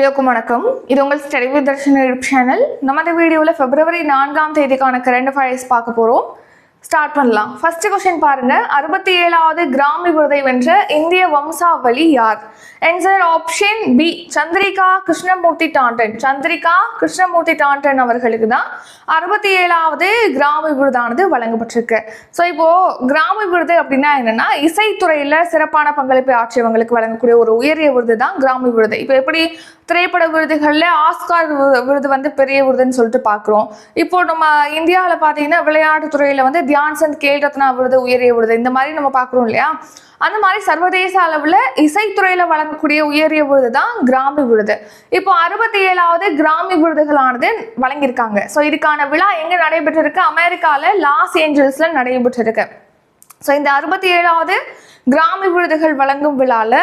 ஹலோக்கும் வணக்கம். இது உங்கள் study with Darshan YouTube channel. நம்ம இந்த வீடியோவில் பிப்ரவரி நான்காம் தேதிக்கான கரண்ட் அஃபேர்ஸ் பார்க்க போகிறோம் ஸ்டார்ட் பண்ணலாம். ஃபர்ஸ்ட் கொஸ்டின் பாருங்க. அறுபத்தி ஏழாவது கிராமி விருதை வென்ற இந்திய வம்சாவளி யார்? Answer option B Chandrika Krishnamurthy Tandon. Chandrika Krishnamurthy Tandon அவர்களுக்கு தான் அறுபத்தி ஏழாவது கிராமி விருதானது வழங்கப்பட்டிருக்கு. ஸோ இப்போ கிராமி விருது அப்படின்னா என்னன்னா இசைத்துறையில் சிறப்பான பங்களிப்பை ஆற்றியவங்களுக்கு வழங்கக்கூடிய ஒரு உயரிய விருது தான் கிராமி விருது. இப்போ எப்படி திரைப்பட விருதுகளில் ஆஸ்கார் விருது வந்து பெரிய விருதுன்னு சொல்லிட்டு பார்க்குறோம் இப்போ நம்ம இந்தியாவில் பார்த்தீங்கன்னா விளையாட்டு துறையில் வந்து தியான் சந்த் கேல் ரத்னா விருது உயரிய விருது இந்த மாதிரி நம்ம பார்க்குறோம் இல்லையா? அந்த மாதிரி சர்வதேச அளவில் இசைத்துறையில் வழங்கக்கூடிய உயரிய விருது தான் கிராமி விருது. இப்போ அறுபத்தி ஏழாவது கிராமி விருதுகளானது வழங்கியிருக்காங்க. ஸோ இதுக்கான விழா எங்கே நடைபெற்றிருக்கு? அமெரிக்காவில் லாஸ் ஏஞ்சல்ஸில் நடைபெற்றிருக்கு. ஸோ இந்த அறுபத்தி ஏழாவது கிராமி விருதுகள் வழங்கும் விழால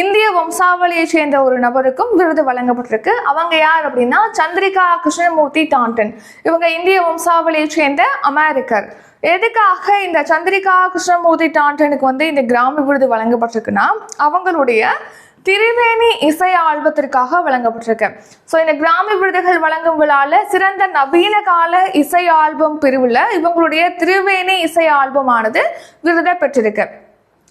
இந்திய வம்சாவளியை சேர்ந்த ஒரு நபருக்கும் விருது வழங்கப்பட்டிருக்கு. அவங்க யார் அப்படின்னா சந்திரிகா கிருஷ்ணமூர்த்தி டாண்டன். இவங்க இந்திய வம்சாவளியை சேர்ந்த அமெரிக்கர். எதுக்காக இந்த சந்திரிகா கிருஷ்ணமூர்த்தி டாண்டனுக்கு வந்து இந்த கிராமி விருது வழங்கப்பட்டிருக்குன்னா அவங்களுடைய திரிவேணி இசை ஆல்பத்திற்காக வழங்கப்பட்டிருக்கு. ஸோ இந்த கிராமி விருதுகள் வழங்கும் விழால சிறந்த நவீன கால இசை ஆல்பம் பிரிவில் இவங்களுடைய திரிவேணி இசை ஆல்பமானது விருதை பெற்றிருக்கு.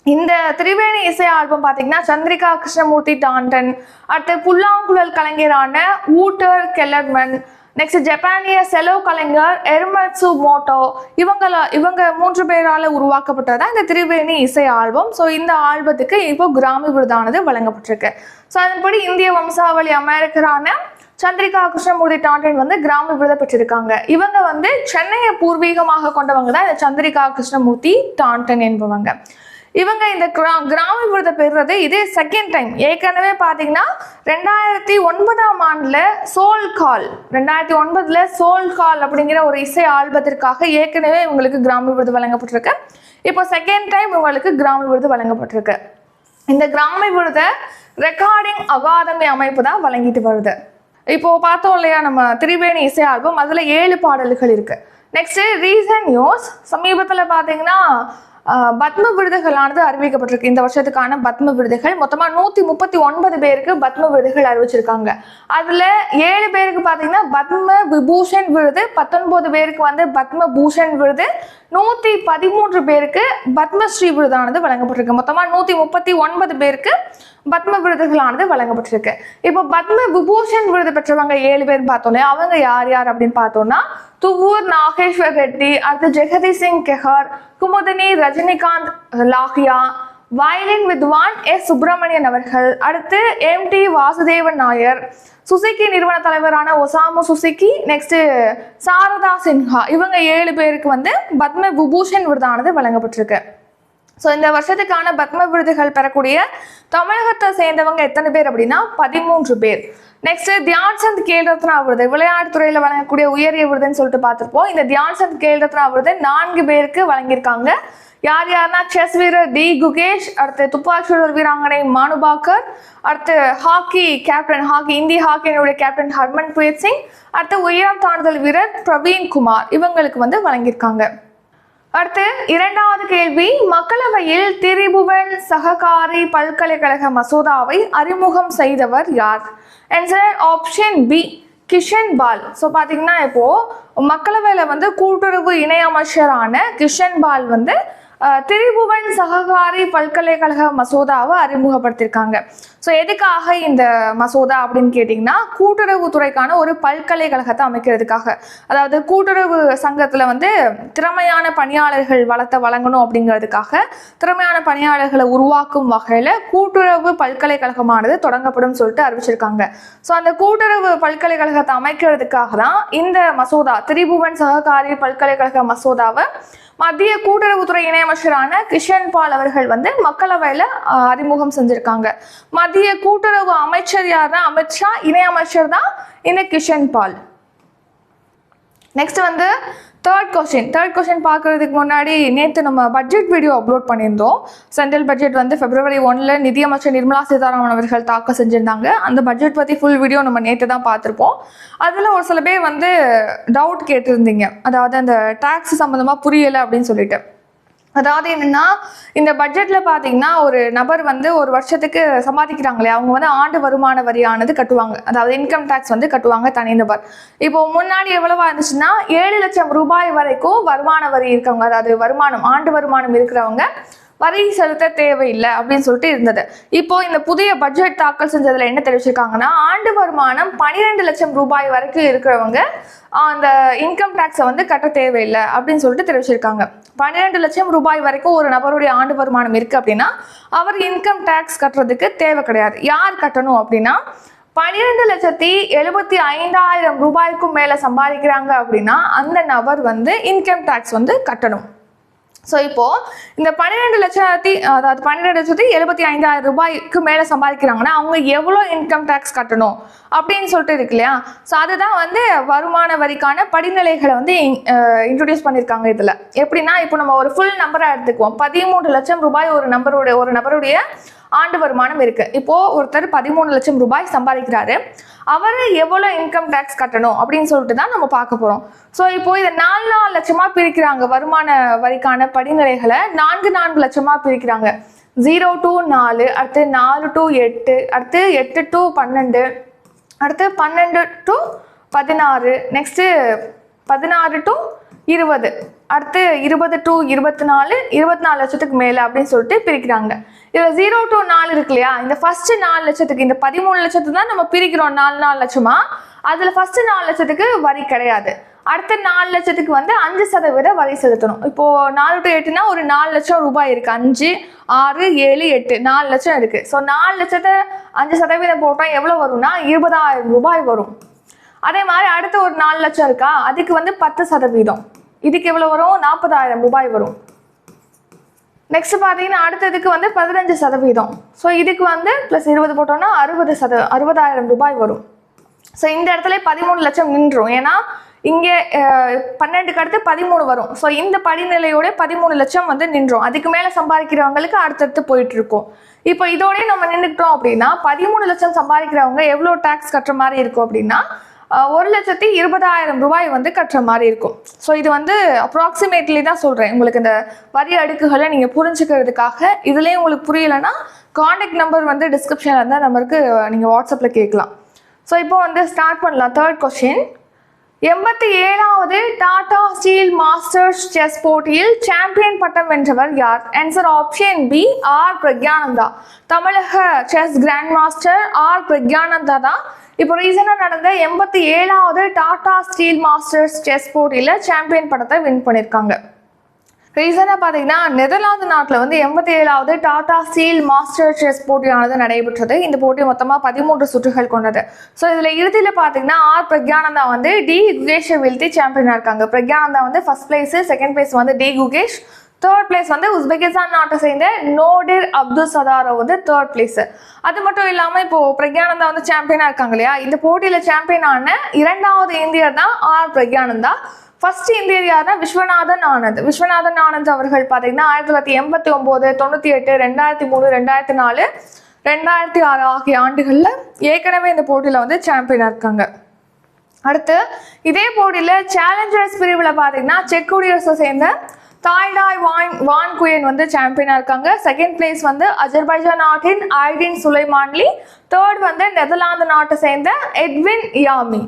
இந்த திரிவேணி இசை ஆல்பம் பார்த்தீங்கன்னா சந்திரிகா கிருஷ்ணமூர்த்தி டாண்டன் அடுத்து புல்லாங்குழல் கலைஞரான ஊட்டர் கெல்லர்மன் நெக்ஸ்ட் ஜப்பானிய செலோ கலைஞர் எர்மட்சு மோட்டோ. இவங்கள இவங்க மூன்று பேரால் உருவாக்கப்பட்டது தான் இந்த திரிவேணி இசை ஆல்பம். ஸோ இந்த ஆல்பத்துக்கு இப்போ கிராமி விருதானது வழங்கப்பட்டிருக்கு. ஸோ அதன்படி இந்திய வம்சாவளி அமெரிக்கரான சந்திரிகா கிருஷ்ணமூர்த்தி டாண்டன் வந்து கிராம விருதை பெற்றிருக்காங்க. இவங்க வந்து சென்னையை பூர்வீகமாக கொண்டவங்க தான் இந்த சந்திரிகா கிருஷ்ணமூர்த்தி டாண்டன் என்பவங்க. இவங்க இந்த கிரா கிராம விருதை பெறுறது இதே செகண்ட் டைம் ஏற்கனவே பார்த்தீங்கன்னா ரெண்டாயிரத்தி ஒன்பதாம் ஆண்டில் சோல் கால் ரெண்டாயிரத்தி ஒன்பதில் சோல் கால் அப்படிங்கிற ஒரு இசை ஆல்பத்திற்காக ஏற்கனவே இவங்களுக்கு கிராம விருது வழங்கப்பட்டிருக்கு. இப்போ செகண்ட் டைம் இவங்களுக்கு கிராம விருது வழங்கப்பட்டிருக்கு. இந்த கிராமி விருதை ரெக்கார்டிங் அகாதமி அமைப்பு தான் வழங்கிட்டு வருது. இப்போ பார்த்தோம் இல்லையா நம்ம திரிவேணி இசை ஆல்பம் அதில் ஏழு பாடல்கள் இருக்கு. நெக்ஸ்ட் ரீசன்ட் நியூஸ் சமீபத்தில் பார்த்தீங்கன்னா பத்ம விருதுகளானது அறிவிக்கப்பட்டிருக்கு. இந்த வருஷத்துக்கான பத்ம விருதுகள். மொத்தமாக நூற்றி முப்பத்தி ஒன்பது பேருக்கு பத்ம விருதுகள் அறிவிச்சிருக்காங்க. அதில் ஏழு பேருக்கு பார்த்தீங்கன்னா பத்ம விபூஷன் விருது பத்தொன்பது பேருக்கு வந்து பத்ம பூஷன் விருது நூற்றி பதிமூன்று பேருக்கு பத்மஸ்ரீ விருதானது வழங்கப்பட்டிருக்கு. மொத்தமாக நூற்றி முப்பத்தி ஒன்பது பேருக்கு பத்ம விருதுகளானது வழங்கப்பட்டிருக்கு. இப்போ பத்ம விபூஷன் விருது பெற்றவங்க ஏழு பேர் பார்த்தோன்னே அவங்க யார் யார் அப்படின்னு பார்த்தோம்னா துவூர் நாகேஸ்வர் ரெட்டி அடுத்து ஜெகதி சிங் கெஹார் குமுதினி ரஜினிகாந்த் லாஹியா வயலின் வித்வான் எஸ். சுப்பிரமணியன் அவர்கள். அடுத்து M T Vasudevan Nair. Suzuki நிறுவன தலைவரான Osamu Suzuki next Sharda Sinha. இவங்க ஏழு பேருக்கு வந்து பத்ம விபூஷன் விருதானது வழங்கப்பட்டிருக்கு. ஸோ இந்த வருஷத்துக்கான பத்ம விருதுகள் பெறக்கூடிய தமிழகத்தை சேர்ந்தவங்க எத்தனை பேர் அப்படின்னா பதிமூன்று பேர். நெக்ஸ்ட் தியான் சந்த் கேல் ரத்னா விருது. விளையாட்டு துறையில் வழங்கக்கூடிய உயரிய விருதுன்னு சொல்லிட்டு பார்த்துருப்போம். இந்த தியான் சந்த் கேல் ரத்னா விருது நான்கு பேருக்கு வழங்கியிருக்காங்க. யார் யாருன்னா செஸ் வீரர் டி குகேஷ் அடுத்து துப்பாக்கிச்சுடர் வீராங்கனை மானுபாக்கர் அடுத்து ஹாக்கி கேப்டன் ஹாக்கி இந்திய ஹாக்கியினுடைய கேப்டன் ஹர்மன் பிரீத் சிங் அடுத்து உயரம் தாண்டுதல் வீரர் பிரவீன் குமார். இவங்களுக்கு வந்து வழங்கியிருக்காங்க. அடுத்து இரண்டாவது கேள்வி மக்களவையில் திரிபுவன் சககாரி பல்கலைக்கழக மசோதாவை அறிமுகம் செய்தவர் யார்? Answer option B Kishan Pal. So பார்த்தீங்கன்னா இப்போது மக்களவையில் வந்து கூட்டுறவு இணை அமைச்சரான கிஷன் பால் வந்து திரிபுவன் சககாரி பல்கலைக்கழக மசோதாவை அறிமுகப்படுத்தியிருக்காங்க. ஸோ எதுக்காக இந்த மசோதா அப்படின்னு கேட்டிங்கன்னா கூட்டுறவுத்துறைக்கான ஒரு பல்கலைக்கழகத்தை அமைக்கிறதுக்காக. அதாவது கூட்டுறவு சங்கத்தில் வந்து திறமையான பணியாளர்கள் வளத்தை வழங்கணும் அப்படிங்கிறதுக்காக திறமையான பணியாளர்களை உருவாக்கும் வகையில் கூட்டுறவு பல்கலைக்கழகமானது தொடங்கப்படும் சொல்லிட்டு அறிவிச்சிருக்காங்க. ஸோ அந்த கூட்டுறவு பல்கலைக்கழகத்தை அமைக்கிறதுக்காக தான் இந்த மசோதா திரிபுவன் சககாரி பல்கலைக்கழக மசோதாவை மத்திய கூட்டுறவுத்துறை இணையமைச்சரான கிஷன் பால் அவர்கள் வந்து மக்களவையில் அறிமுகம் செஞ்சிருக்காங்க. மத்திய கூட்டுறவு அமைச்சர் யாருன்னா அமித்ஷா இணையமைச்சர் தான் இந்த கிஷன் பால். நெக்ஸ்ட் வந்து தேர்ட் கொஸ்டின் தேர்ட் கொஸ்டின் பார்க்கறதுக்கு முன்னாடி நேற்று நம்ம பட்ஜெட் வீடியோ அப்லோட் பண்ணியிருந்தோம். சென்ட்ரல் பட்ஜெட் வந்து பிப்ரவரி ஒன்ல நிதியமைச்சர் நிர்மலா சீதாராமன் அவர்கள் தாக்கல் செஞ்சிருந்தாங்க. அந்த பட்ஜெட் பற்றி ஃபுல் வீடியோ நம்ம நேற்று தான் பார்த்துருப்போம். அதில் ஒரு சில பேர் வந்து டவுட் கேட்டிருந்தீங்க. அதாவது அந்த டேக்ஸ் சம்மந்தமாக புரியலை அப்படின்னு சொல்லிட்டு. அதாவது என்னன்னா இந்த பட்ஜெட்ல பாத்தீங்கன்னா ஒரு நபர் வந்து ஒரு வருஷத்துக்கு சம்பாதிக்கிறாங்களே அவங்க வந்து ஆண்டு வருமான வரியானது கட்டுவாங்க. அதாவது இன்கம் டேக்ஸ் வந்து கட்டுவாங்க தனிநபர் இப்போ முன்னாடி எவ்வளவா இருந்துச்சுன்னா ஏழு லட்சம் ரூபாய் வரைக்கும் வருமான வரி இருக்கவங்க அதாவது வருமானம் ஆண்டு வருமானம் இருக்கிறவங்க வரி செலுத்த தேவையில்லை அப்படின்னு சொல்லிட்டு இருந்தது. இப்போ இந்த புதிய பட்ஜெட் தாக்கல் செஞ்சதுல என்ன தெரிவிச்சிருக்காங்கன்னா ஆண்டு வருமானம் பனிரெண்டு லட்சம் ரூபாய் வரைக்கும் இருக்கிறவங்க அந்த இன்கம் டேக்ஸை வந்து கட்ட தேவையில்லை அப்படின்னு சொல்லிட்டு தெரிவிச்சிருக்காங்க. பன்னிரெண்டு லட்சம் ரூபாய் வரைக்கும் ஒரு நபருடைய ஆண்டு வருமானம் இருக்கு அப்படின்னா அவர் இன்கம் டேக்ஸ் கட்டுறதுக்கு தேவை கிடையாது. யார் கட்டணும் அப்படின்னா பன்னிரெண்டு லட்சத்தி எழுபத்தி ஐந்தாயிரம் ரூபாய்க்கும் மேல சம்பாதிக்கிறாங்க அப்படின்னா அந்த நபர் வந்து இன்கம் டேக்ஸ் வந்து கட்டணும். ஸோ இப்போது இந்த பன்னிரெண்டு லட்சத்தி அதாவது பன்னிரெண்டு லட்சத்தி எழுபத்தி ஐந்தாயிரம் ரூபாய்க்கு மேலே சம்பாதிக்கிறாங்கன்னா அவங்க எவ்வளோ இன்கம் டேக்ஸ் கட்டணும் அப்படின்னு சொல்லிட்டு இருக்கு இல்லையா? ஸோ அதுதான் வந்து வருமான வரிக்கான படிநிலைகளை வந்து இன்ட்ரடியூஸ் பண்ணியிருக்காங்க இதில். எப்படின்னா இப்போ நம்ம ஒரு ஃபுல் நம்பராக எடுத்துக்குவோம். பதிமூன்று லட்சம் ரூபாய் ஒரு நம்பருடைய ஒரு நபருடைய ஆண்டு வருமானம் இருக்கு. இப்போ ஒருத்தர் பதிமூணு லட்சம் ரூபாய் சம்பாதிக்கிறாரு. அவர் எவ்வளோ இன்கம் டேக்ஸ் கட்டணும் அப்படின்னு சொல்லிட்டு தான் நம்ம பார்க்க போறோம். ஸோ இப்போ இதை நாலு நாலு லட்சமா பிரிக்கிறாங்க வருமான வரிக்கான படிநிலைகளை. நான்கு நான்கு லட்சமா பிரிக்கிறாங்க. ஜீரோ டு நாலு அடுத்து நாலு டு எட்டு அடுத்து எட்டு டு பன்னெண்டு அடுத்து பன்னெண்டு டு பதினாறு நெக்ஸ்ட்டு பதினாறு டு இருபது. அடுத்து இருபது டு இருபத்தி நாலு இருபத்தி நாலு லட்சத்துக்கு மேலே அப்படின்னு சொல்லிட்டு பிரிக்கிறாங்க. இதில் ஜீரோ டு நாலு இருக்கு இல்லையா? இந்த ஃபர்ஸ்ட் நாலு லட்சத்துக்கு இந்த பதிமூணு லட்சத்துக்கு தான் நம்ம பிரிக்கிறோம் நாலு நாலு லட்சமா? அதில் ஃபர்ஸ்ட் நாலு லட்சத்துக்கு வரி கிடையாது. அடுத்த நாலு லட்சத்துக்கு வந்து அஞ்சு சதவீத வரி செலுத்தணும். இப்போ நாலு டு எட்டுனா ஒரு நாலு லட்சம் ரூபாய் இருக்கு. அஞ்சு ஆறு ஏழு எட்டு நாலு லட்சம் இருக்கு. ஸோ நாலு லட்சத்தை அஞ்சு சதவீதம் போட்டால் எவ்வளோ வரும்னா இருபதாயிரம் ரூபாய் வரும். அதே மாதிரி அடுத்த ஒரு நாலு லட்சம் இருக்கா? அதுக்கு வந்து பத்து சதவீதம். இதுக்கு எவ்வளோ வரும்? நாற்பதாயிரம் ரூபாய் வரும். நெக்ஸ்ட் பார்த்தீங்கன்னா அடுத்ததுக்கு வந்து பதினஞ்சு சதவீதம். ஸோ இதுக்கு வந்து ப்ளஸ் இருபது போட்டோம்னா அறுபது சத அறுபதாயிரம் ரூபாய் வரும். ஸோ இந்த இடத்துல பதிமூணு லட்சம் நின்றும். ஏன்னா இங்கே பன்னெண்டுக்கு அடுத்து பதிமூணு வரும். ஸோ இந்த படிநிலையோட பதிமூணு லட்சம் வந்து நின்றோம். அதுக்கு மேலே சம்பாதிக்கிறவங்களுக்கு அடுத்தடுத்து போயிட்டு இருக்கோம். இப்போ இதோடய நம்ம நின்றுக்கிட்டோம் அப்படின்னா பதிமூணு லட்சம் சம்பாதிக்கிறவங்க எவ்வளோ டேக்ஸ் கட்டுற மாதிரி இருக்கும் அப்படின்னா ஒரு லட்சத்தி இருபதாயிரம் ரூபாய் வந்து கட்டுற மாதிரி இருக்கும். ஸோ இது வந்து அப்ராக்சிமேட்லி தான் சொல்கிறேன் உங்களுக்கு இந்த வரி அடுக்குகளை நீங்கள் புரிஞ்சுக்கிறதுக்காக. இதுலேயும் உங்களுக்கு புரியலைன்னா காண்டாக்ட் நம்பர் வந்து டிஸ்கிரிப்ஷனில் இருந்தால் நம்பருக்கு நீங்கள் வாட்ஸ்அப்பில் கேட்கலாம். ஸோ இப்போ வந்து ஸ்டார்ட் பண்ணலாம். தேர்ட் கொஸ்டின் எண்பத்தி ஏழாவது டாடா ஸ்டீல் மாஸ்டர்ஸ் செஸ் போட்டியில் சாம்பியன் பட்டம் வென்றவர் யார்? Answer option B R Praggnanandhaa. தமிழக chess grand master R Praggnanandhaa தான். இப்போ ரீசனாக நடந்த எண்பத்தி ஏழாவது டாடா ஸ்டீல் மாஸ்டர்ஸ் செஸ் போட்டியில் சாம்பியன் பட்டத்தை வின் பண்ணியிருக்காங்க ரீசனாக பார்த்தீங்கன்னா நெதர்லாந்து நாட்டில் வந்து எண்பத்தி ஏழாவது டாடா ஸ்டீல் மாஸ்டர் செஸ் போட்டியானது நடைபெற்றது. இந்த போட்டி மொத்தமாக பதிமூன்று சுற்றுகள் கொண்டது. ஸோ இதில் இறுதியில் பார்த்தீங்கன்னா ஆர் பிரக்யானந்தா வந்து டி குகேஷை வீழ்த்தி சாம்பியனாக இருக்காங்க. பிரக்யானந்தா வந்து ஃபர்ஸ்ட் பிளேஸ் செகண்ட் பிளேஸ் வந்து டி குகேஷ் தேர்ட் பிளேஸ் வந்து உஸ்பெகிஸ்தான் நாட்டை சேர்ந்த நோடிர் அப்துல் சதாரோ வந்து தேர்ட் பிளேஸ் அது மட்டும் இல்லாமல் இப்போ பிரக்யானந்தா வந்து சாம்பியனாக இருக்காங்க இல்லையா? இந்த போட்டியில் சாம்பியன் ஆன இரண்டாவது இந்தியர் தான் ஆர் பிரக்யானந்தா. ஃபர்ஸ்ட் இந்தியர் யாருன்னா விஸ்வநாதன் ஆனந்த். விஸ்வநாதன் ஆனந்த் அவர்கள் பார்த்தீங்கன்னா ஆயிரத்தி தொள்ளாயிரத்தி எண்பத்தி ஒம்பது தொண்ணூற்றி எட்டு ரெண்டாயிரத்தி மூணு ரெண்டாயிரத்தி நாலு ரெண்டாயிரத்தி ஆறு ஆகிய ஆண்டுகளில் ஏற்கனவே இந்த போட்டியில் வந்து சாம்பியனாக இருக்காங்க. அடுத்து இதே போட்டியில் சேலஞ்சர்ஸ் பிரிவில் பார்த்தீங்கன்னா செக் குடியரசை சேர்ந்த தாய்டாய் வான் வான் குயன் வந்து சாம்பியனாக இருக்காங்க. செகண்ட் பிளேஸ் வந்து அஜர்பைஜான் நாட்டின் ஐடின் சுலைமான்லி தேர்ட் வந்து நெதர்லாந்து நாட்டை சேர்ந்த எட்வின் யாமி.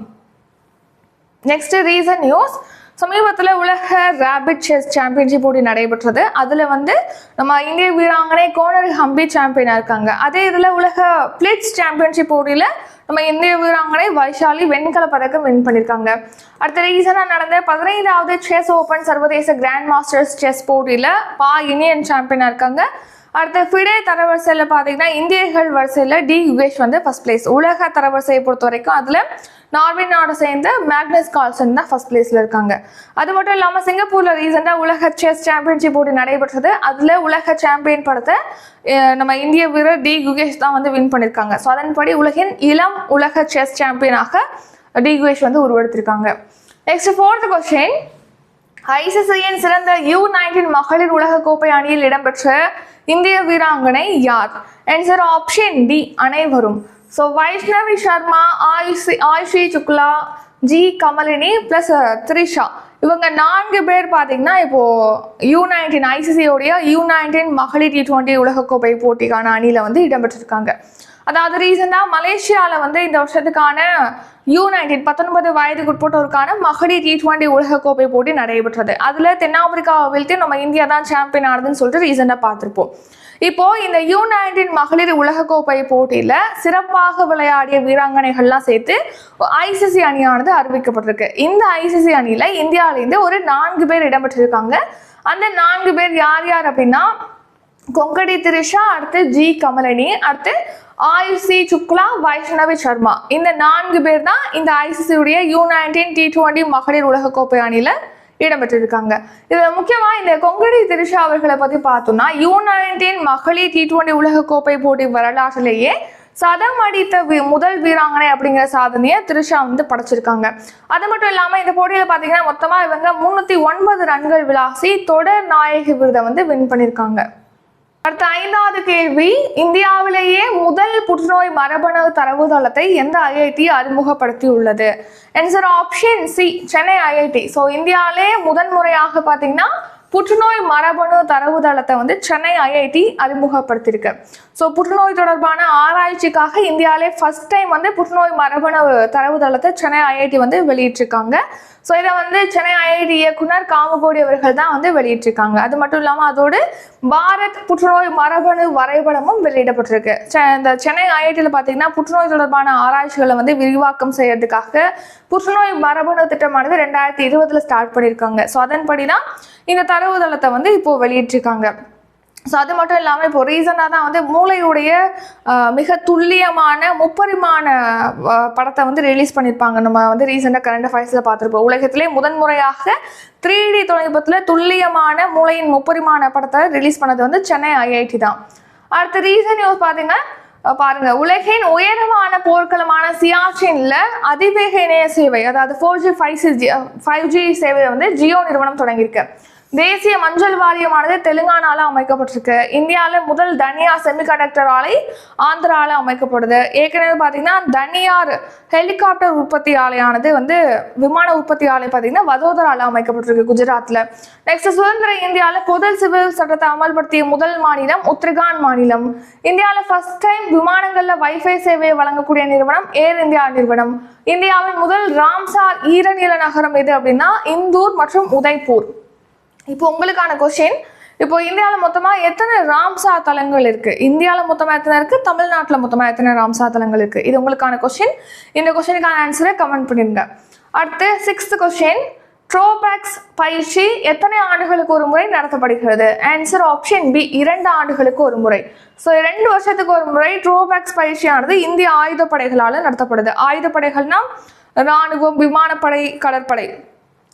நெக்ஸ்ட் ரீசன் நியூஸ் சமீபத்தில் உலக ரேபிட் செஸ் சாம்பியன்ஷிப் போட்டி நடைபெற்றது. அதில் வந்து நம்ம இந்திய வீராங்கனை கோனர் ஹம்பி சாம்பியனாக இருக்காங்க. அதே இதில் உலக பிளிட்ஸ் சாம்பியன்ஷிப் போட்டியில் நம்ம இந்திய வீராங்கனை வைஷாலி வெண்கல பதக்கம் வின் பண்ணியிருக்காங்க அடுத்த ரீசனாக நடந்த பதினைந்தாவது செஸ் ஓப்பன் சர்வதேச கிராண்ட் மாஸ்டர்ஸ் செஸ் போட்டியில் பா இந்தியன் சாம்பியனாக இருக்காங்க. அடுத்து ஃபிடே தரவரிசையில் பார்த்தீங்கன்னா இந்தியர்கள் வரிசையில் டி யுகேஷ் வந்து ஃபர்ஸ்ட் பிளேஸ் உலக தரவரிசையை பொறுத்த வரைக்கும் அதில் நார்வே நாடு சேர்ந்த மேக்னஸ் கால்சன் தான் ஃபர்ஸ்ட் பிளேஸில் இருக்காங்க. அது மட்டும் இல்லாமல் சிங்கப்பூரில் ரீசெண்டாக உலக செஸ் சாம்பியன்ஷிப் போட்டி நடைபெற்றது. அதில் உலக சாம்பியன் படத்தை நம்ம இந்திய வீரர் டி யுகேஷ் தான் வந்து வின் பண்ணியிருக்காங்க ஸோ அதன்படி உலகின் இளம் உலக செஸ் சாம்பியனாக டி யுகேஷ் வந்து உருவெடுத்திருக்காங்க. நெக்ஸ்ட் ஃபோர்த் கொஸ்டின் ஐசிசியின் சிறந்த யூ நைன்டீன் மகளிர் உலக கோப்பை அணியில் இடம்பெற்ற இந்திய வீராங்கனை யார்? ஆன்சர் ஆப்ஷன் டி அனைவரும். So Vaishnavi Sharma Ayushi Ayushi Shukla G Kamalini plus uh, Trisha. இவங்க நான்கு பேர் பார்த்தீங்கன்னா இப்போது யூ நைன்டீன் ஐசிசியோடைய யூ நைன்டீன் மகளிர் டி டுவெண்ட்டி உலகக்கோப்பை போட்டிக்கான அணியில் வந்து இடம்பெற்றிருக்காங்க. அதாவது ரீசெண்டாக மலேசியாவில் வந்து இந்த வருஷத்துக்கான யூ நைன்டீன் பத்தொன்பது வயதுக்குட்பட்டோருக்கான மகளிர் டி டுவெண்ட்டி உலகக்கோப்பை போட்டி நடைபெற்றது. அதில் தென்னாப்பிரிக்காவை வீழ்த்தி நம்ம இந்தியா தான் சாம்பியன் ஆனதுன்னு சொல்லிட்டு ரீசெண்டாக பார்த்துருப்போம். இப்போ இந்த யூ நைன்டீன் மகளிர் உலகக்கோப்பை போட்டியில சிறப்பாக விளையாடிய வீராங்கனைகள்லாம் சேர்த்து ஐசிசி அணியானது அறிவிக்கப்பட்டிருக்கு. இந்த ஐசிசி அணியில இந்தியாவிலேருந்து ஒரு நான்கு பேர் இடம்பெற்றிருக்காங்க. அந்த நான்கு பேர் யார் யார் அப்படின்னா கொங்கடி திரிஷா அடுத்து ஜி கமலனி அடுத்து ஆயுசி சுக்லா வைஷ்ணவி சர்மா. இந்த நான்கு பேர் தான் இந்த ஐசிசியுடைய யூ நைன்டீன் டி டுவெண்ட்டி மகளிர் உலகக்கோப்பை அணியில இடம்பெற்றிருக்காங்க. இதுல முக்கியமா இந்த கொங்கடி திரிஷா அவர்களை பத்தி பார்த்தோம்னா யூ நைன்டீன் மகளிர் டி டுவெண்ட்டி உலகக்கோப்பை போட்டி வரலாற்றிலேயே சதம் அடித்த முதல் வீராங்கனை அப்படிங்கிற சாதனையை திரிஷா வந்து படைச்சிருக்காங்க. அது மட்டும் இல்லாம இந்த போட்டியில பாத்தீங்கன்னா மொத்தமா இவங்க முன்னூத்தி ஒன்பது ரன்கள் விளாசி தொடர் நாயகி விருதை வந்து வின் பண்ணியிருக்காங்க அடுத்த ஐந்தாவது கேள்வி இந்தியாவிலேயே முதல் புற்றுநோய் மரபணு தரவுதளத்தை எந்த ஐஐடி அறிமுகப்படுத்தி உள்ளது answer option C Chennai IIT so இந்தியாவிலே முதன்முறையாக பார்த்தீங்கன்னா புற்றுநோய் மரபணு தரவுதளத்தை வந்து சென்னை ஐஐடி அறிமுகப்படுத்தியிருக்கு. ஸோ புற்றுநோய் தொடர்பான ஆராய்ச்சிக்காக இந்தியாவிலே ஃபஸ்ட் டைம் வந்து புற்றுநோய் மரபணு தரவுதளத்தை சென்னை ஐஐடி வந்து வெளியிட்டிருக்காங்க. ஸோ இதை வந்து சென்னை ஐஐடி இயக்குனர் காமகோடி அவர்கள் தான் வந்து வெளியிட்டிருக்காங்க. அது மட்டும் இல்லாமல் அதோடு பாரத் புற்றுநோய் மரபணு வரைபடமும் வெளியிடப்பட்டிருக்கு. செ- இந்த சென்னை ஐஐடியில் பார்த்தீங்கன்னா புற்றுநோய் தொடர்பான ஆராய்ச்சிகளை வந்து விரிவாக்கம் செய்யறதுக்காக புற்றுநோய் மரபணு திட்டமானது ரெண்டாயிரத்தி இருபதில் ஸ்டார்ட் பண்ணியிருக்காங்க. ஸோ அதன்படி தான் இந்த தரவுதளத்தை வந்து இப்போ வெளியிட்டிருக்காங்க. ஸோ அது மட்டும் இல்லாமல் இப்போ ரீசனாக தான் வந்து மூளையுடைய மிக துல்லியமான முப்பரிமாண படத்தை வந்து ரிலீஸ் பண்ணியிருப்பாங்க. நம்ம வந்து ரீசெண்டாக கரண்ட் அஃபேர்ஸில் பார்த்துருப்போம். உலகத்திலே முதன்முறையாக த்ரீ டி தொழில்நுட்பத்தில் துல்லியமான மூளையின் முப்பரிமாண படத்தை ரிலீஸ் பண்ணது வந்து சென்னை ஐஐடி தான். அடுத்து ரீசன் நியூஸ் பார்த்தீங்கன்னா பாருங்க. உலகின் உயரமான போர்க்களமான சியாச்சின்ல அதிவேக இணைய சேவை அதாவது four G five C five G சேவையை வந்து ஜியோ நிறுவனம் தொடங்கியிருக்கு. தேசிய மஞ்சள் வாரியமானது தெலுங்கானால அமைக்கப்பட்டிருக்கு. இந்தியாவில் முதல் தனியார் செமிகண்டக்டர் ஆலை ஆந்திராவில் அமைக்கப்படுது. ஏற்கனவே பார்த்தீங்கன்னா தனியார் ஹெலிகாப்டர் உற்பத்தி ஆலையானது வந்து விமான உற்பத்தி ஆலை பார்த்தீங்கன்னா வதோதராவில் அமைக்கப்பட்டிருக்கு குஜராத்தில் நெக்ஸ்ட் சுதந்திர இந்தியாவில் பொது சிவில் சட்டத்தை அமல்படுத்திய முதல் மாநிலம் உத்தரகாண்ட் மாநிலம். இந்தியாவில் ஃபர்ஸ்ட் டைம் விமானங்களில் வைஃபை சேவையை வழங்கக்கூடிய நிறுவனம் ஏர் இந்தியா நிறுவனம். இந்தியாவின் முதல் ராம்சார் ஈரநில நகரம் எது அப்படின்னா இந்தூர் மற்றும் உதய்பூர். இப்போ உங்களுக்கான கொஸ்டின் இப்போ இந்தியாவில் மொத்தமாக எத்தனை ராம்சா தலங்கள் இருக்கு? இந்தியாவில் மொத்தமாக எத்தனை இருக்கு? தமிழ்நாட்டில் மொத்தமாக எத்தனை ராம்சா தலங்கள் இருக்கு? இது உங்களுக்கான கொஸ்டின் இந்த கொஸ்டினுக்கான ஆன்சரை கமெண்ட் பண்ணிருங்க. அடுத்து சிக்ஸ்த் கொஸ்டின் ட்ரோபேக்ஸ் பயிற்சி எத்தனை ஆண்டுகளுக்கு ஒரு முறை நடத்தப்படுகிறது? ஆன்சர் ஆப்ஷன் பி இரண்டு ஆண்டுகளுக்கு ஒரு முறை. ஸோ ரெண்டு வருஷத்துக்கு ஒரு முறை ட்ரோபேக்ஸ் பயிற்சியானது இந்திய ஆயுதப்படைகளால் நடத்தப்படுது. ஆயுதப்படைகள்னா ராணுவம் விமானப்படை கடற்படை.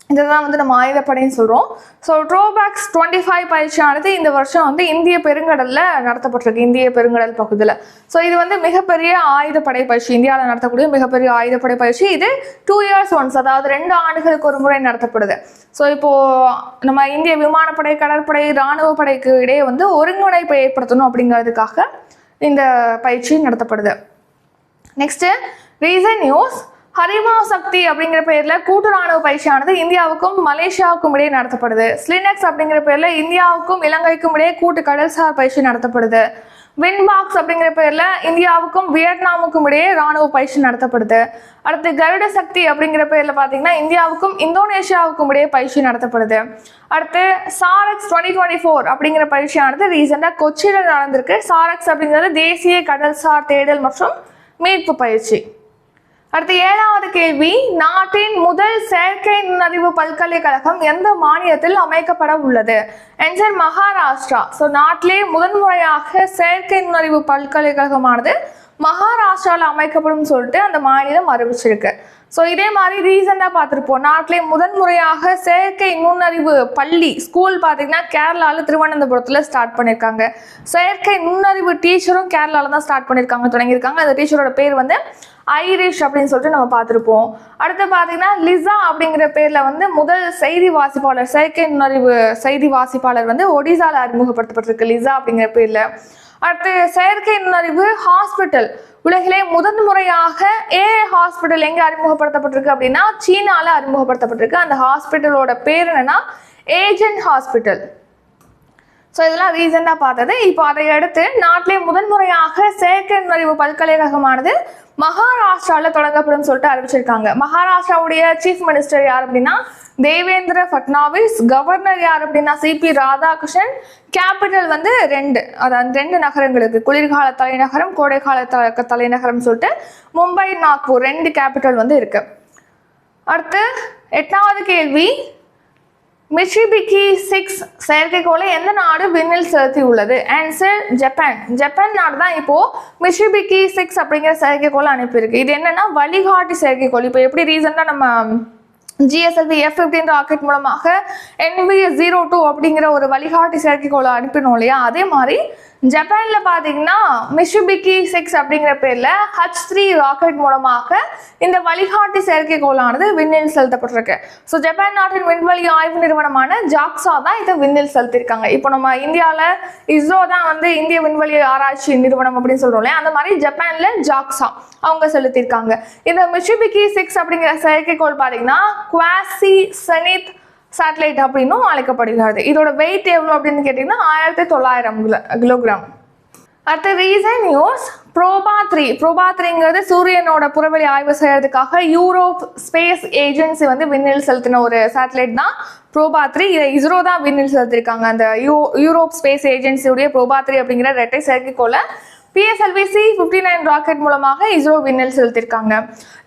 இதுதான் வந்து நம்ம ஆயுதப்படைன்னு சொல்கிறோம் ஸோ ட்ரோபேக்ஸ் டுவெண்ட்டி ஃபைவ் பயிற்சியானது இந்த வருஷம் வந்து இந்திய பெருங்கடலில் நடத்தப்பட்டிருக்கு இந்திய பெருங்கடல் பகுதியில். ஸோ இது வந்து மிகப்பெரிய ஆயுதப்படை பயிற்சி. இந்தியாவில் நடத்தக்கூடிய மிகப்பெரிய ஆயுதப்படை பயிற்சி. இது டூ இயர்ஸ் ஒன்ஸ் அதாவது ரெண்டு ஆண்டுகளுக்கு ஒரு முறை நடத்தப்படுது. ஸோ இப்போது நம்ம இந்திய விமானப்படை கடற்படை இராணுவ படைக்கு இடையே வந்து ஒருங்கிணைப்பை ஏற்படுத்தணும் அப்படிங்கிறதுக்காக இந்த பயிற்சி நடத்தப்படுது. Next recent news Harimau Shakti அப்படிங்கிற பேர்ல கூட்டு ராணுவ பயிற்சியானது இந்தியாவுக்கும் மலேசியாவுக்கும் இடையே நடத்தப்படுது. ஸ்லினக்ஸ் அப்படிங்கிற பேர்ல இந்தியாவுக்கும் இலங்கைக்கும் இடையே கூட்டு கடல்சார் பயிற்சி நடத்தப்படுது. வின்பாக்ஸ் அப்படிங்கிற பேர்ல இந்தியாவுக்கும் வியட்நாமுக்கும் இடையே ராணுவ பயிற்சி நடத்தப்படுது. அடுத்து கருட சக்தி அப்படிங்கிற பேர்ல பாத்தீங்கன்னா இந்தியாவுக்கும் இந்தோனேஷியாவுக்கும் இடையே பயிற்சி நடத்தப்படுது. அடுத்து சாரக்ஸ் டுவெண்ட்டி டுவெண்ட்டி ஃபோர் அப்படிங்கிற பயிற்சியானது ரீசெண்டா கொச்சியில் நடந்திருக்கு. சாரக்ஸ் அப்படிங்கிறது தேசிய கடல்சார் தேடல் மற்றும் மீட்பு பயிற்சி. அடுத்து ஏழாவது கேள்வி நாட்டின் முதல் செயற்கை நுண்ணறிவு பல்கலைக்கழகம் எந்த மாநிலத்தில் அமைக்கப்பட உள்ளது? என்சர் மகாராஷ்டிரா. ஸோ நாட்டிலே முதன்முறையாக செயற்கை நுண்ணறிவு பல்கலைக்கழகமானது மகாராஷ்டிராவில் அமைக்கப்படும் சொல்லிட்டு அந்த மாநிலம் அறிவிச்சிருக்கு. ஸோ இதே மாதிரி ரீசெண்டாக பார்த்துருப்போம். நாட்டிலே முதன்முறையாக செயற்கை நுண்ணறிவு பள்ளி ஸ்கூல் பார்த்தீங்கன்னா கேரளாவில் திருவனந்தபுரத்தில் ஸ்டார்ட் பண்ணியிருக்காங்க செயற்கை நுண்ணறிவு டீச்சரும் கேரளாவில் தான் ஸ்டார்ட் பண்ணியிருக்காங்க தொடங்கியிருக்காங்க. அந்த டீச்சரோட பேர் வந்து ஐரிஷ் அப்படின்னு சொல்லிட்டு நம்ம பார்த்துருப்போம். அடுத்து பார்த்தீங்கன்னா லிசா அப்படிங்கிற பேரில் வந்து முதல் செய்தி வாசிப்பாளர் செயற்கை நுண்ணறிவு செய்தி வாசிப்பாளர் வந்து ஒடிசால அறிமுகப்படுத்தப்பட்டிருக்கு லிசா அப்படிங்கிற பேரில். அடுத்து செயற்கை நுண்ணறிவு ஹாஸ்பிட்டல். உலகிலே முதன் முறையாக ஏ ஹாஸ்பிட்டல் எங்கே அறிமுகப்படுத்தப்பட்டிருக்கு அப்படின்னா சீனாவில் அறிமுகப்படுத்தப்பட்டிருக்கு. அந்த ஹாஸ்பிட்டலோட பேர் என்னன்னா ஏஜென்ட் ஹாஸ்பிட்டல். ஸோ இதெல்லாம் ரீசெண்டாக பார்த்தது. இப்போ அதை அடுத்து நாட்டிலே முதன்முறையாக செயற்கை நுழைவு பல்கலைக்கழகமானது மகாராஷ்டிராவில் தொடங்கப்படும் சொல்லிட்டு அறிவிச்சிருக்காங்க. மகாராஷ்டிராவுடைய சீஃப் மினிஸ்டர் யார் அப்படின்னா தேவேந்திர ஃபட்னாவிஸ் கவர்னர் யார் அப்படின்னா சிபி ராதாகிருஷ்ணன். கேபிட்டல் வந்து ரெண்டு அதாவது ரெண்டு நகரங்களுக்கு குளிர்கால தலைநகரம் கோடைக்கால த தலைநகரம் சொல்லிட்டு மும்பை நாக்பூர் ரெண்டு கேபிட்டல் வந்து இருக்கு. அடுத்து எட்டாவது கேள்வி மிஷிபிகி சிக்ஸ் செயற்கைக்கோளை எந்த நாடு விண்ணில் செலுத்தி உள்ளது ஆன்சர் ஜப்பான் ஜப்பான் நாடு தான் இப்போ மிஷிபிகி சிக்ஸ் அப்படிங்கிற செயற்கைக்கோளை அனுப்பியிருக்கு. இது என்னன்னா வழிகாட்டி செயற்கைக்கோள் இப்போ எப்படி ரீசெண்டாக நம்ம ஜிஎஸ்எல்வி எஃப் ஃபிஃப்டீன் ராக்கெட் மூலமாக என்விஎஸ் ஜீரோ டூ அப்படிங்கிற ஒரு வழிகாட்டி செயற்கைக்கோளை அனுப்பினோம் இல்லையா? அதே மாதிரி ஜப்பானில் பார்த்தீங்கன்னா மிஷுபிக்கி சிக்ஸ் அப்படிங்கிற பேரில் ஹச் த்ரீ ராக்கெட் மூலமாக இந்த வழிகாட்டி செயற்கைக்கோளானது விண்ணில் செலுத்தப்பட்டிருக்கு. ஸோ ஜப்பான் நாட்டின் விண்வெளி ஆய்வு நிறுவனமான ஜாக்ஸா தான் இதை விண்ணில் செலுத்தியிருக்காங்க. இப்போ நம்ம இந்தியாவில் இஸ்ரோ தான் வந்து இந்திய விண்வெளி ஆராய்ச்சி நிறுவனம் அப்படின்னு சொல்கிறோம் இல்லையா? அந்த மாதிரி ஜப்பானில் ஜாக்ஸா அவங்க செலுத்தியிருக்காங்க. இந்த மிஷுபிக்கி சிக்ஸ் அப்படிங்கிற செயற்கைக்கோள் பார்த்தீங்கன்னா குவாசி செனித் சேட்டலைட் அப்படின்னும் அழைக்கப்படுகிறது. இதோட வெயிட் எவ்வளோ அப்படின்னு கேட்டிங்கன்னா ஆயிரத்தி தொள்ளாயிரம் கிலோகிராம் அடுத்த recent news Proba three Proba த்ரீங்கிறது சூரியனோட புறவெளி ஆய்வு செய்யறதுக்காக யூரோப் ஸ்பேஸ் ஏஜென்சி வந்து விண்ணில் செலுத்தின ஒரு சேட்டலைட் தான் ப்ரோபா த்ரீ இதை இஸ்ரோ தான் விண்ணில் செலுத்திருக்காங்க அந்த யூ யூரோப் ஸ்பேஸ் ஏஜென்சியுடைய ப்ரோபா த்ரீ அப்படிங்கிற ரெட்டை செயற்கைக்கோளை PSLV C fifty nine rocket மூலமாக இஸ்ரோ விண்ணில் செலுத்தியிருக்காங்க.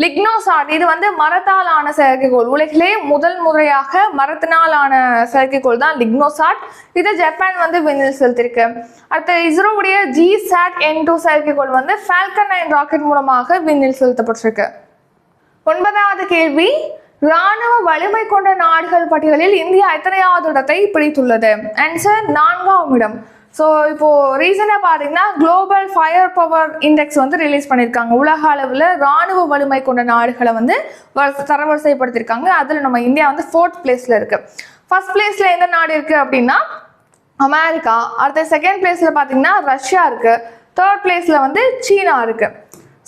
லிக்னோசாட் இது வந்து மரத்தால் ஆன செயற்கைக்கோள். உலகிலே முதல் முறையாக மரத்தினால் ஆன செயற்கைக்கோள் தான் லிக்னோசாட் இது ஜப்பான் வந்து விண்ணில் செலுத்தியிருக்கு. அடுத்து இஸ்ரோவுடைய ஜி சாட் என் டூ செயற்கைக்கோள் வந்து ஃபால்கன் நைன் ராக்கெட் மூலமாக விண்ணில் செலுத்தப்பட்டிருக்கு. ஒன்பதாவது கேள்வி ராணுவ வலிமை கொண்ட நாடுகள் பட்டியலில் இந்தியா எத்தனையாவது இடத்தை பிடித்துள்ளது? ஆன்சர் நான்காம் இடம். ஸோ இப்போது ரீசனாக பார்த்தீங்கன்னா குளோபல் ஃபயர் பவர் இண்டெக்ஸ் வந்து ரிலீஸ் பண்ணியிருக்காங்க உலக அளவில் ராணுவ வலிமை கொண்ட நாடுகளை வந்து தரவரிசைப்படுத்தியிருக்காங்க அதில் நம்ம இந்தியா வந்து ஃபோர்த் பிளேஸில் இருக்குது ஃபஸ்ட் பிளேஸில் எந்த நாடு இருக்குது அப்படின்னா அமெரிக்கா. அடுத்த செகண்ட் பிளேஸில் பார்த்தீங்கன்னா ரஷ்யா இருக்குது தேர்ட் பிளேஸில் வந்து சீனா இருக்குது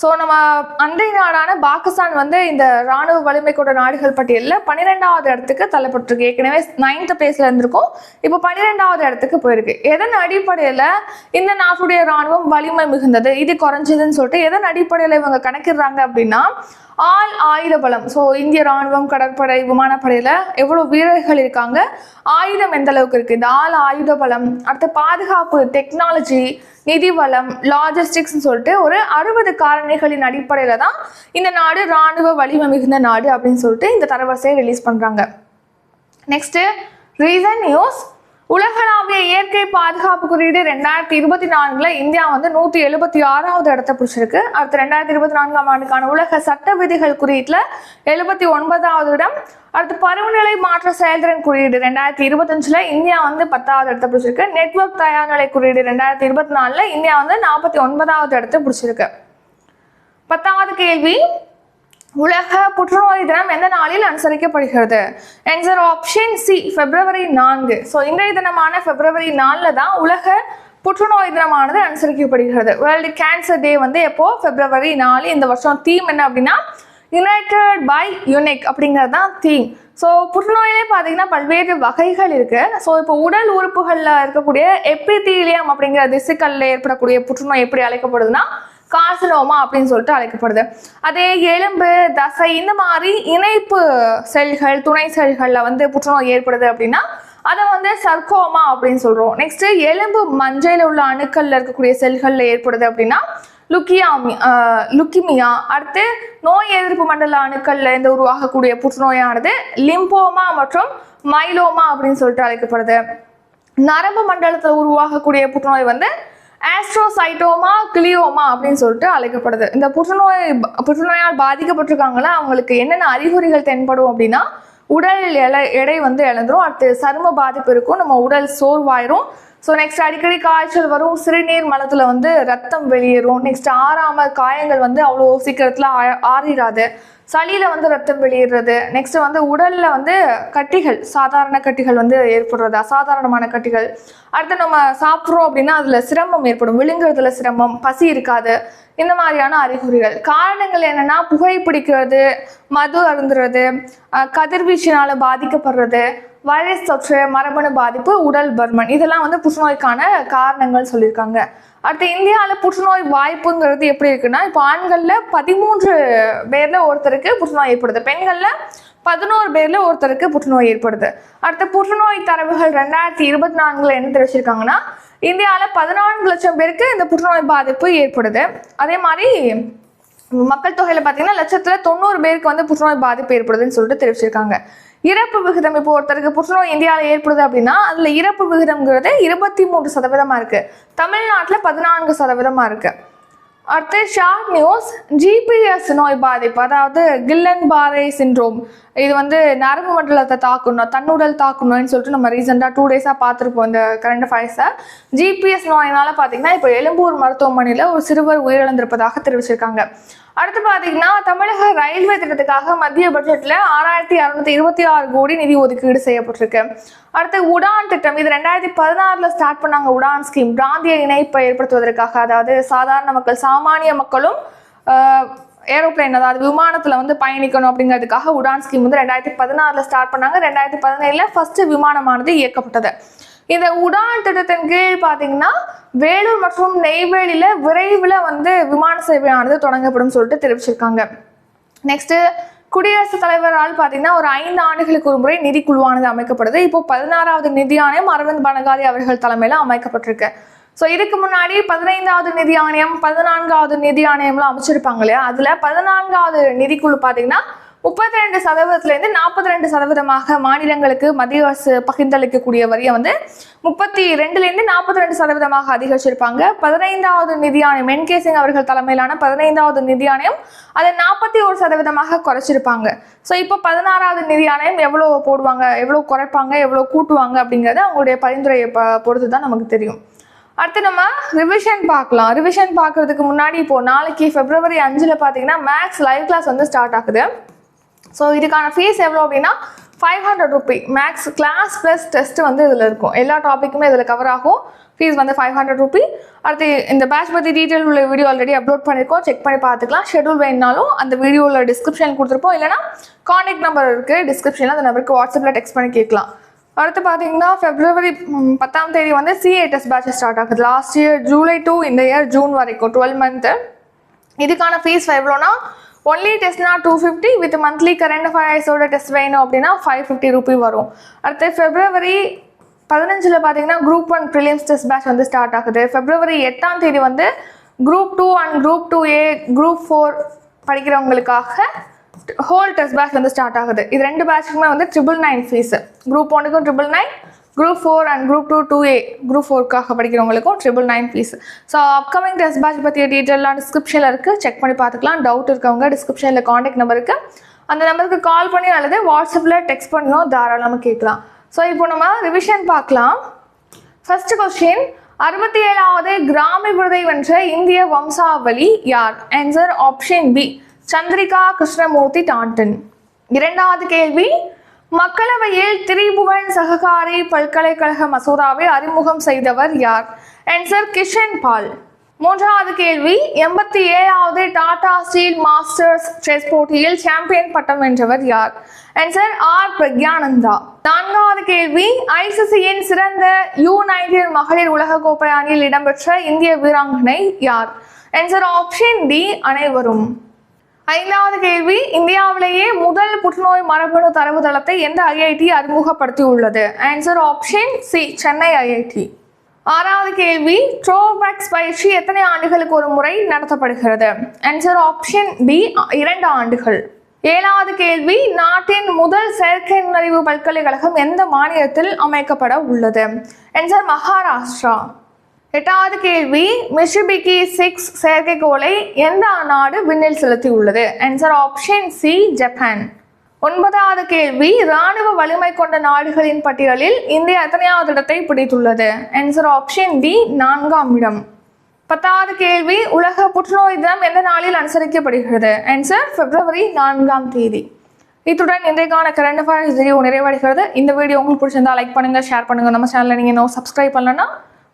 ஸோ நம்ம அண்டை நாடான பாகிஸ்தான் வந்து இந்த ராணுவ வலிமை கொண்ட நாடுகள் பட்டியலில் பன்னிரெண்டாவது இடத்துக்கு தள்ளப்பட்டிருக்கு. ஏற்கனவே நைன்த் பிளேஸ்ல இருந்திருக்கும். இப்போ பன்னிரெண்டாவது இடத்துக்கு போயிருக்கு. எதன் அடிப்படையில் இந்த நாட்டுடைய ராணுவம் வலிமை மிகுந்தது? இது குறைஞ்சதுன்னு சொல்லிட்டு எதன் அடிப்படையில் இவங்க கணக்கிடுறாங்க அப்படின்னா ஆள் ஆயுத பலம் ஸோ இந்திய ராணுவம் கடற்படை விமானப்படையில் எவ்வளோ வீரர்கள் இருக்காங்க? ஆயுதம் எந்த அளவுக்கு இருக்குது இந்த ஆள் ஆயுத பலம் அடுத்த பாதுகாப்பு டெக்னாலஜி நிதி வளம் லாஜிஸ்டிக்ஸ்னு சொல்லிட்டு ஒரு அறுபது காரணிகளின் அடிப்படையில் தான் இந்த நாடு ராணுவ வலிமை மிகுந்த நாடு அப்படின்னு சொல்லிட்டு இந்த தரவரிசையை ரிலீஸ் பண்ணுறாங்க நெக்ஸ்ட்டு ரீசன் நியூஸ் உலகளாவிய இயற்கை பாதுகாப்பு குறியீடு ரெண்டாயிரத்தி இருபத்தி நான்குல இந்தியா வந்து நூற்றி எழுபத்தி ஆறாவது இடத்தை பிடிச்சிருக்கு. அடுத்து ரெண்டாயிரத்தி இருபத்தி நான்காம் ஆண்டுக்கான உலக சட்ட விதிகள் குறியீட்டில் எழுபத்தி ஒன்பதாவது இடம். அடுத்து பருவநிலை மாற்ற செயல்திறன் குறியீடு ரெண்டாயிரத்தி இருபத்தஞ்சில் இந்தியா வந்து பத்தாவது இடத்தை பிடிச்சிருக்கு. நெட்வொர்க் தயார்நிலை குறியீடு ரெண்டாயிரத்தி இருபத்தி நாலில் இந்தியா வந்து நாற்பத்தி ஒன்பதாவது இடத்தை பிடிச்சிருக்கு. பத்தாவது கேள்வி உலக புற்றுநோய் தினம் எந்த நாளில் அனுசரிக்கப்படுகிறது? ஆன்சர் ஆப்ஷன் சி பிப்ரவரி நான்கு. ஸோ இன்றைய தினமான பிப்ரவரி நாலில் தான் உலக புற்றுநோய் தினமானது அனுசரிக்கப்படுகிறது. வேர்ல்டு கேன்சர் டே வந்து எப்போ? பிப்ரவரி நாலு. இந்த வருஷம் தீம் என்ன அப்படின்னா யுனைடெட் பை யுனிக் அப்படிங்கிறது தான் தீம் ஸோ புற்றுநோயிலே பார்த்தீங்கன்னா பல்வேறு வகைகள் இருக்கு. ஸோ இப்போ உடல் உறுப்புகளில் இருக்கக்கூடிய எப்பிதீலியம் அப்படிங்கிற திசுக்கல்ல ஏற்படக்கூடிய புற்றுநோய் எப்படி அழைக்கப்படுதுன்னா கார்சினோமா அப்படின்னு சொல்லிட்டு அழைக்கப்படுது. அதே எலும்பு தசை இந்த மாதிரி இணைப்பு செல்கள் துணை செல்களில் வந்து புற்றுநோய் ஏற்படுது அப்படின்னா அதை வந்து சர்க்கோமா அப்படின்னு சொல்கிறோம் நெக்ஸ்ட் எலும்பு மஞ்சள் உள்ள அணுக்கள்ல இருக்கக்கூடிய செல்களில் ஏற்படுது அப்படின்னா லுக்கியாமி லுக்கிமியா அடுத்து நோய் எதிர்ப்பு மண்டல அணுக்கள்ல இருந்து உருவாகக்கூடிய புற்றுநோயானது லிம்போமா மற்றும் மைலோமா அப்படின்னு சொல்லிட்டு அழைக்கப்படுது. நரம்பு மண்டலத்தில் உருவாகக்கூடிய புற்றுநோய் வந்து ஆஸ்ட்ரோசைட்டோமா கிளியோமா அப்படின்னு சொல்லிட்டு அழைக்கப்படுது. இந்த புற்றுநோய் புற்றுநோயால் பாதிக்கப்பட்டிருக்காங்களா? அவங்களுக்கு என்னென்ன அறிகுறிகள் தென்படும் அப்படின்னா உடல் எலை எடை வந்து இழந்துரும். அடுத்து சரும பாதிப்பு இருக்கும். நம்ம உடல் சோர்வாயிரும். ஸோ நெக்ஸ்ட் அடிக்கடி காய்ச்சல் வரும் சிறுநீர் மலத்தில் வந்து ரத்தம் வெளியேறும். நெக்ஸ்ட் ஆறாம காயங்கள் வந்து அவ்வளோ சீக்கிரத்தில் ஆறிடாது சளியில் வந்து ரத்தம் வெளியேறது நெக்ஸ்ட் வந்து உடலில் வந்து கட்டிகள் சாதாரண கட்டிகள் வந்து ஏற்படுறது அசாதாரணமான கட்டிகள். அடுத்து நம்ம சாப்பிட்றோம் அப்படின்னா அதில் சிரமம் ஏற்படும். விழுங்குறதுல சிரமம் பசி இருக்காது. இந்த மாதிரியான அறிகுறிகள். காரணங்கள் என்னென்னா புகைப்பிடிக்கிறது மது அருந்துறது கதிர்வீச்சினால் பாதிக்கப்படுறது வைரஸ் தொற்று மரபணு பாதிப்பு உடல் பர்மன் இதெல்லாம் வந்து புற்றுநோய்க்கான காரணங்கள் சொல்லியிருக்காங்க. அடுத்து இந்தியாவில் புற்றுநோய் வாய்ப்புங்கிறது எப்படி இருக்குன்னா இப்போ ஆண்களில் பதிமூன்று பேரில் ஒருத்தருக்கு புற்றுநோய் ஏற்படுது. பெண்களில் பதினோரு பேரில் ஒருத்தருக்கு புற்றுநோய் ஏற்படுது. அடுத்து புற்றுநோய் தரவுகள் ரெண்டாயிரத்தி இருபத்தி நான்கில் என்ன தெரிவிச்சிருக்காங்கன்னா இந்தியாவில் பதினான்கு லட்சம் பேருக்கு இந்த புற்றுநோய் பாதிப்பு ஏற்படுது. அதே மாதிரி மக்கள் தொகையில் பார்த்தீங்கன்னா லட்சத்தில் தொண்ணூறு பேருக்கு வந்து புற்றுநோய் பாதிப்பு ஏற்படுதுன்னு சொல்லிட்டு தெரிவிச்சிருக்காங்க. இறப்பு விகிதம் இப்போ ஒருத்தருக்கு புற்றுநோய் இந்தியாவில் ஏற்படுது அப்படின்னா அதில் இறப்பு விகிதம்ங்கிறது இருபத்தி மூன்று சதவீதமாக இருக்குது தமிழ்நாட்டில் பதினான்கு சதவீதமாக இருக்குது அடுத்து ஷார்ட் நியூஸ் ஜிபிஎஸ் நோய் பாதிப்பு அதாவது கில்லன் பாரே சின்ரோம் இது வந்து நரம்பு மண்டலத்தை தாக்கணும் தன்னுடல் தாக்கணும்னு சொல்லிட்டு நம்ம ரீசெண்டாக டூ டேஸாக பார்த்துருப்போம் இந்த கரண்ட் அஃபேர்ஸை ஜிபிஎஸ் நோயினால் பார்த்தீங்கன்னா இப்போ எழும்பூர் மருத்துவமனையில் ஒரு சிறுவர் உயிரிழந்திருப்பதாக தெரிவிச்சிருக்காங்க. அடுத்து பார்த்தீங்கன்னா தமிழக ரயில்வே திட்டத்துக்காக மத்திய பட்ஜெட்டில் ஆறாயிரத்தி அறுநூத்தி இருபத்தி ஆறு கோடி நிதி ஒதுக்கீடு செய்யப்பட்டிருக்கு. அடுத்து உடான் திட்டம் இது ரெண்டாயிரத்தி பதினாறில் ஸ்டார்ட் பண்ணாங்க உடான் ஸ்கீம் பிராந்திய இணைப்பை ஏற்படுத்துவதற்காக அதாவது சாதாரண மக்கள் சாமானிய மக்களும் ஏரோப்ளைன் அதாவது விமானத்தில் வந்து பயணிக்கணும் அப்படிங்கிறதுக்காக உடான் ஸ்கீம் வந்து ரெண்டாயிரத்தி பதினாறில் ஸ்டார்ட் பண்ணாங்க. ரெண்டாயிரத்தி பதினேழில் ஃபஸ்ட்டு விமானமானது இயக்கப்பட்டது. இந்த உடான் திட்டத்தின் கீழ் பார்த்தீங்கன்னா வேலூர் மற்றும் நெய்வேலியில் விரைவில் வந்து விமான சேவையானது தொடங்கப்படும் சொல்லிட்டு தெரிவிச்சிருக்காங்க. நெக்ஸ்ட்டு குடியரசுத் தலைவரால் பார்த்தீங்கன்னா ஒரு ஐந்து ஆண்டுகளுக்கு ஒரு முறை நிதிக்குழுவானது அமைக்கப்படுது. இப்போ பதினாறாவது நிதி ஆணையம் அரவிந்த் பனகாரி அவர்கள் தலைமையில் அமைக்கப்பட்டிருக்கு. ஸோ இதுக்கு முன்னாடி பதினைந்தாவது நிதி ஆணையம் பதினான்காவது நிதி ஆணையம்லாம் அமைச்சிருப்பாங்க இல்லையா? அதில் பதினான்காவது நிதிக்குழு பார்த்தீங்கன்னா முப்பத்தி ரெண்டு சதவீதத்துலேருந்து நாற்பத்தி ரெண்டு சதவீதமாக மாநிலங்களுக்கு மத்திய அரசு பகிர்ந்தளிக்கக்கூடிய வரியை வந்து முப்பத்தி ரெண்டுலேருந்து நாற்பத்தி ரெண்டு சதவீதமாக அதிகரிச்சிருப்பாங்க. பதினைந்தாவது நிதி ஆணையம் என் கே சிங் அவர்கள் தலைமையிலான பதினைந்தாவது நிதி ஆணையம் அதை நாற்பத்தி ஒரு சதவீதமாக குறைச்சிருப்பாங்க. ஸோ இப்போ பதினாறாவது நிதி ஆணையம் எவ்வளோ போடுவாங்க எவ்வளோ குறைப்பாங்க எவ்வளோ கூட்டுவாங்க அப்படிங்கிறது அவங்களுடைய பரிந்துரையை ப பொறுத்து தான் நமக்கு தெரியும். அடுத்து நம்ம ரிவிஷன் பார்க்கலாம். ரிவிஷன் பார்க்கறதுக்கு முன்னாடி இப்போ நாளைக்கு பிப்ரவரி அஞ்சில் பார்த்தீங்கன்னா மேக்ஸ் லைவ் கிளாஸ் வந்து ஸ்டார்ட் ஆகுது. ஸோ இதுக்கான ஃபீஸ் எவ்வளோ அப்படின்னா five hundred rupee maths class plus test வந்து இதில் இருக்கும். எல்லா டாப்பிக்குமே இதில் கவர் ஆகும். ஃபீஸ் வந்து ஃபைவ் ஹண்ட்ரட் ருபி அடுத்து இந்த பேட்ச் பற்றி டீட்டெயில் உள்ள வீடியோ ஆல்ரெடி அப்லோட் பண்ணியிருக்கோம் செக் பண்ணி பார்த்துக்கலாம். ஷெடியூல் வேணுனாலும் அந்த வீடியோவில் டிஸ்கிரிப்ஷன் கொடுத்துருப்போம். இல்லைனா காண்டாக்ட் நம்பர் இருக்குது டிஸ்கிரிப்ஷனில் அந்த நம்பருக்கு வாட்ஸ்அப்பில் டெக்ஸ்ட் பண்ணி கேட்கலாம். அடுத்து பார்த்தீங்கன்னா ஃபெப்ரவரி பத்தாம் தேதி வந்து சிஏ டெஸ்ட் பேட்ச் ஸ்டார்ட் ஆகுது. லாஸ்ட் இயர் ஜூலை டூ இந்த இயர் ஜூன் வரைக்கும் டுவெல் மந்த்து இதுக்கான ஃபீஸ் எவ்வளோனா only டெஸ்ட்னா two fifty with monthly current அஃபேர்ஸோட test வேணும் அப்படின்னா ஃபைவ் ஃபிஃப்டி ருபி வரும். அடுத்து ஃபெப்ரவரி பதினஞ்சில் பார்த்தீங்கன்னா group one prelims test batch வந்து ஸ்டார்ட் ஆகுது. ஃபெப்ரவரி எட்டாம் தேதி வந்து group two and group two A group four படிக்கிறவங்களுக்காக whole test batch வந்து ஸ்டார்ட் ஆகுது. இது ரெண்டு பேட்சுக்குமே வந்து ட்ரிபிள் நைன் ஃபீஸு குரூப் ஒன்றுக்கும் triple nine group four and group two two A group ஃபோருக்காக படிக்கிறவங்களுக்கும் triple nine fees so upcoming test batch பற்றிய டீட்டெயிலாம் டிஸ்கிரிப்ஷனில் இருக்குது செக் பண்ணி பார்த்துக்கலாம். டவுட் இருக்கவங்க டிஸ்கிரிப்ஷனில் காண்டாக்ட் நம்பருக்கு அந்த நம்பருக்கு கால் பண்ணி அல்லது வாட்ஸ்அப்பில் டெக்ஸ்ட் பண்ணியும் தாராளமாக கேட்கலாம். ஸோ இப்போ நம்ம ரிவிஷன் பார்க்கலாம். ஃபர்ஸ்ட் கொஸ்டின் அறுபத்தி ஏழாவது கிராமி விருதை வென்ற இந்திய வம்சாவளி யார்? Answer option B Chandrika Krishnamurthy Tandon. இரண்டாவது கேள்வி மக்களவையில் திரிபுவன் சககாரி பல்கலைக்கழக மசோதாவை அறிமுகம் செய்தவர் யார்? ஆன்சர் கிஷன் பால். மூன்றாவது கேள்வி எண்பத்தி ஏழாவது டாடா ஸ்டீல் மாஸ்டர்ஸ் செஸ் போட்டியில் சாம்பியன் பட்டம் வென்றவர் யார்? Answer R Praggnanandhaa. நான்காவது கேள்வி ஐசிசியின் சிறந்த யூ நைன்டீன் மகளிர் உலகக்கோப்பை அணியில் இடம்பெற்ற இந்திய வீராங்கனை யார்? ஆன்சர் ஆப்ஷன் டி அனைவரும். ஐந்தாவது கேள்வி இந்தியாவிலேயே முதல் புற்றுநோய் மரபணு தரவுதளத்தை எந்த ஐஐடி அறிமுகப்படுத்தி உள்ளது answer option C Chennai IIT ஆறாவது கேள்வி ட்ரோபேக்ஸ் பயிற்சி எத்தனை ஆண்டுகளுக்கு ஒரு முறை நடத்தப்படுகிறது? ஆன்சர் ஆப்ஷன் பி இரண்டு ஆண்டுகள். ஏழாவது கேள்வி நாட்டின் முதல் செயற்கை நுண்ணறிவு பல்கலைக்கழகம் எந்த மாநிலத்தில் அமைக்கப்பட உள்ளது? ஆன்சர் மகாராஷ்டிரா. எட்டாவது கேள்வி மிஷிபிகி சிக்ஸ் செயற்கைக்கோளை எந்த நாடு விண்ணில் செலுத்தி உள்ளது ஆன்சர் ஆப்ஷன் சி ஜப்பான் ஒன்பதாவது கேள்வி ராணுவ வலிமை கொண்ட நாடுகளின் பட்டியலில் இந்தியா எத்தனையாவது இடத்தை பிடித்துள்ளது? ஆன்சர் ஆப்ஷன் டி நான்காம் இடம். பத்தாவது கேள்வி உலக புற்றுநோய் தினம் எந்த நாளில் அனுசரிக்கப்படுகிறது? ஆன்சர் பிப்ரவரி நான்காம் தேதி. இத்துடன் இன்றைக்கான கரண்ட் அஃபேர்ஸ் வீடியோ நிறைவடைகிறது. இந்த வீடியோ உங்களுக்கு பிடிச்சிருந்தா லைக் பண்ணுங்கள் ஷேர் பண்ணுங்கள் நம்ம சேனலில் நீங்கள் இன்னும் சப்ஸ்கிரைப் பண்ணலன்னா